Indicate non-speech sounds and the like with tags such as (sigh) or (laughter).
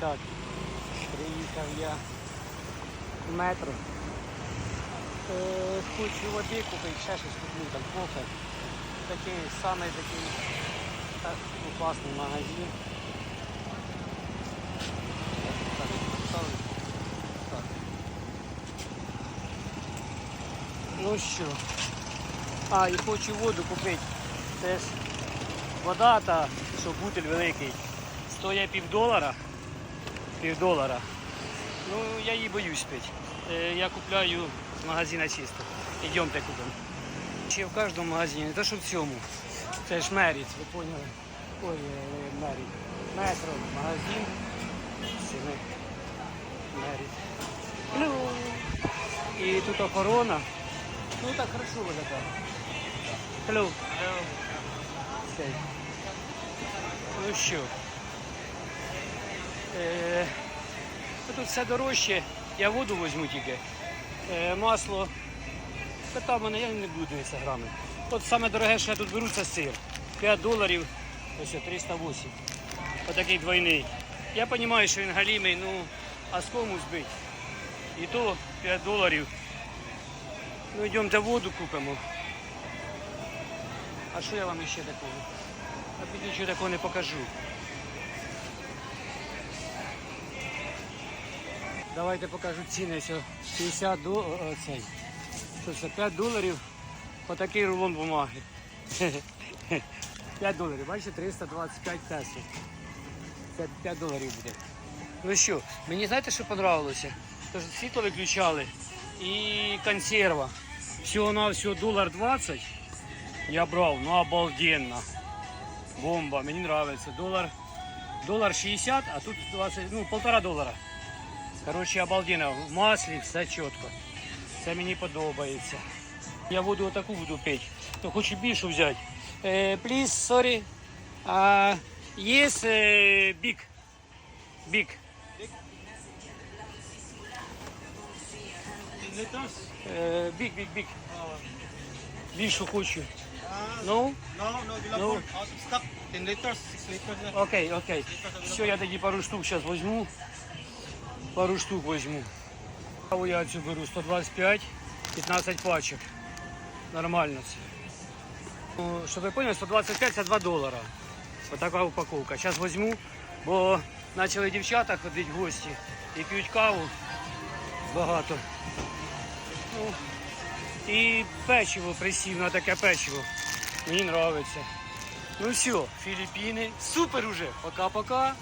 Так, приїхав я в метро. Е, хочу води купити, ще щось куплю, там кофе. Такий самий такий так, ну, класний магазин. Так. Ну що? А, і хочу воду купити. Це ж вода та, що бутиль великий, стоїть пів долара. Пів долара. Ну, я її боюсь пити. Е, Я купляю з магазина чисто. Ідемте купимо. Ще в кожному магазині, не те, що в цьому. Це ж Меріт, ви поняли? Ой, е, Меріт. Метро, магазин. Ціни. Меріт. Плю. І тут охорона. Ну так хорошо виглядає. Hello. Ну що? Е, ну, тут все дорожче. Я воду візьму тільки. Е, масло. Та там мене я не буду дивитися грами. От саме дороге, що я тут беру, це сир. 5 доларів, ось 308. Отакий двойний. Я розумію, що він галімий, ну, а з кому збить? І то 5 доларів. Ну йдемте воду купимо. А що я вам ще такого? А нічого такого не покажу. Давайте покажу ціни. Ось 50 до о, це 5 доларів по такий рулон бумаги. (laughs) 5 доларів, бачите, 325 песо. Це 5 доларів буде. Ну що, мені знаєте, що понравилося? Тож світло виключали і консерва. Всього на всього долар 20 я брав, ну обалденно. Бомба, мені нравится. Доллар, доллар 60, а тут 20, ну полтора долара. Короче, обалденно. В маслі все чітко. Це мені подобається. Я воду отаку буду пити. То хочу більшу взяти. Е, please, sorry. Uh, yes, е, big. Big. Е, big, big, big. Більшу хочу. Uh, No? no, no, you No. out of stock. 10 liters, 6 liters. Окей, окей. Все, я тоді пару штук зараз візьму. Пару штук візьму. Каву я беру 125, 15 пачок. Нормально це. Ну, щоб ви поняли, 125 це 2 долара. Отака упаковка. Зараз візьму, бо почали дівчата ходити в гості і п'ють каву багато. Ну, і печиво присів на таке печиво. Мені подобається. Ну все, Філіппіни. Супер уже. Пока-пока.